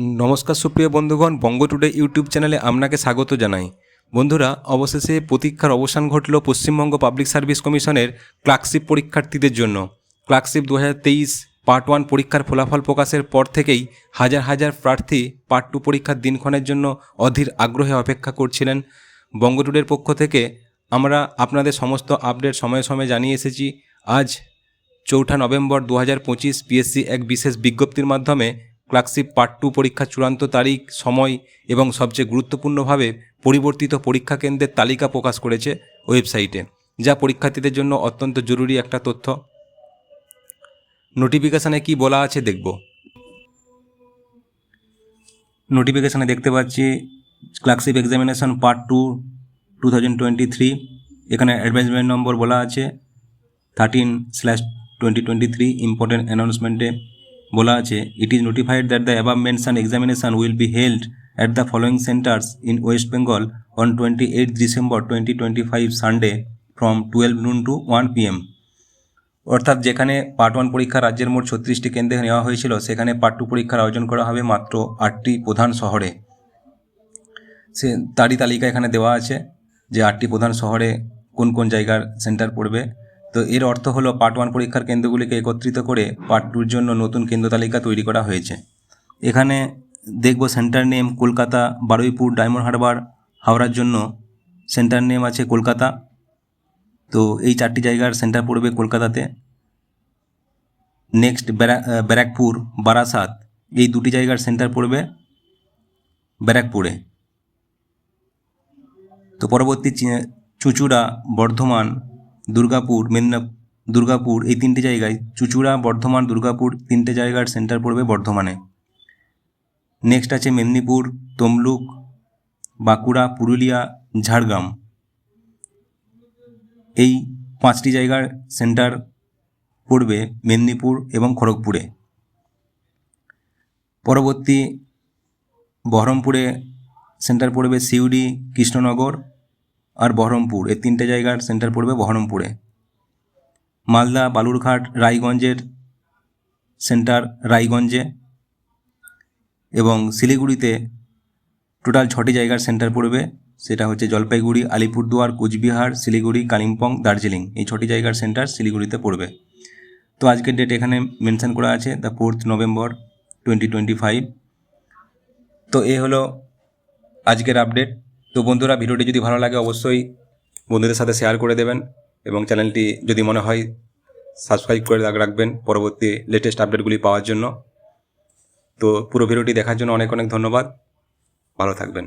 নমস্কার সুপ্রিয় বন্ধুগণ, বঙ্গ টুডে ইউটিউব চ্যানেলে আপনাকে স্বাগত জানাই। বন্ধুরা, অবশেষে প্রতীক্ষার অবসান ঘটল পশ্চিমবঙ্গ পাবলিক সার্ভিস কমিশনের ক্লার্কশিপ পরীক্ষার্থীদের জন্য। ক্লার্কশিপ দু হাজার তেইশ পার্ট ওয়ান পরীক্ষার ফলাফল প্রকাশের পর থেকেই হাজার হাজার প্রার্থী পার্ট টু পরীক্ষার দিনক্ষণের জন্য অধীর আগ্রহে অপেক্ষা করছিলেন। বঙ্গ টুডের পক্ষ থেকে আমরা আপনাদের সমস্ত আপডেট সময়ে সময়ে জানিয়ে এসেছি। আজ চৌঠা নভেম্বর দু হাজার পঁচিশ পিএসসি এক বিশেষ বিজ্ঞপ্তির মাধ্যমে ক্লার্কশিপ পার্ট টু পরীক্ষার চূড়ান্ত তারিখ, সময় এবং সবচেয়ে গুরুত্বপূর্ণভাবে পরিবর্তিত পরীক্ষা কেন্দ্রের তালিকা প্রকাশ করেছে ওয়েবসাইটে, যা পরীক্ষার্থীদের জন্য অত্যন্ত জরুরি একটা তথ্য। নোটিফিকেশানে কি বলা আছে দেখব। নোটিফিকেশানে দেখতে পাচ্ছি clerkship examination part two two thousand twenty three, এখানে অ্যাডভাইজমেন্ট নম্বর বলা আছে thirteen slash twenty twenty three important অ্যানাউন্সমেন্টে বলা আছে it is notified that the above mention examination will be held at the following centres in West Bengal on twenty eight December twenty twenty five Sunday from twelve noon to one PM অর্থাৎ যেখানে part one পরীক্ষা রাজ্যের মোট ছত্রিশটি কেন্দ্রে নেওয়া হয়েছিল, সেখানে part two পরীক্ষার আয়োজন করা হবে মাত্র আটটি প্রধান শহরে। সে তারই তালিকা এখানে দেওয়া আছে যে আটটি প্রধান শহরে কোন কোন জায়গার সেন্টার পড়বে। তো এর অর্থ হলো পার্ট ওয়ান পরীক্ষার কেন্দ্রগুলিকে একত্রিত করে পার্ট টুর জন্য নতুন কেন্দ্র তালিকা তৈরি করা হয়েছে। এখানে দেখব centre name Kolkata, Baruipur Diamond Harbour হাওড়ার জন্য সেন্টার নেম আছে কলকাতা। তো এই চারটি জায়গার সেন্টার পড়বে কলকাতাতে। নেক্সট ব্যারাকপুর, বারাসাত, এই দুটি জায়গার সেন্টার পড়বে ব্যারাকপুরে। তো পরবর্তী চুঁচুড়া, বর্ধমান দুর্গাপুর মেদিনা দুর্গাপুর, এই তিনটে জায়গায়, চুঁচুড়া, বর্ধমান, দুর্গাপুর, তিনটে জায়গার সেন্টার পড়বে বর্ধমানে। নেক্সট আছে মেদিনীপুর, তমলুক, বাঁকুড়া, পুরুলিয়া, ঝাড়গ্রাম। এই পাঁচটি জায়গার সেন্টার পড়বে মেদিনীপুর এবং খড়গপুরে। পরবর্তী বহরমপুরে সেন্টার পড়বে সিউড়ি, কৃষ্ণনগর আর বহরমপুর। এই তিনটে জায়গার সেন্টার পড়বে বহরমপুরে। মালদা, বালুরঘাট, রায়গঞ্জের সেন্টার রায়গঞ্জে এবং শিলিগুড়িতে টোটাল ছটি জায়গার সেন্টার পড়বে। সেটা হচ্ছে জলপাইগুড়ি, আলিপুরদুয়ার, কোচবিহার, শিলিগুড়ি, কালিম্পং, দার্জিলিং। এই ছটি জায়গার সেন্টার শিলিগুড়িতে পড়বে। তো আজকের ডেট এখানে মেনশন করা আছে the fourth November twenty twenty five তো এ হলো আজকের আপডেট তো বন্ধুরা, ভিডিওটি যদি ভালো লাগে অবশ্যই বন্ধুদের সাথে শেয়ার করে দেবেন এবং চ্যানেলটি যদি মনে হয় সাবস্ক্রাইব করে রাখবেন পরবর্তী লেটেস্ট আপডেটগুলি পাওয়ার জন্য। তো পুরো ভিডিওটি দেখার জন্য অনেক অনেক ধন্যবাদ। ভালো থাকবেন।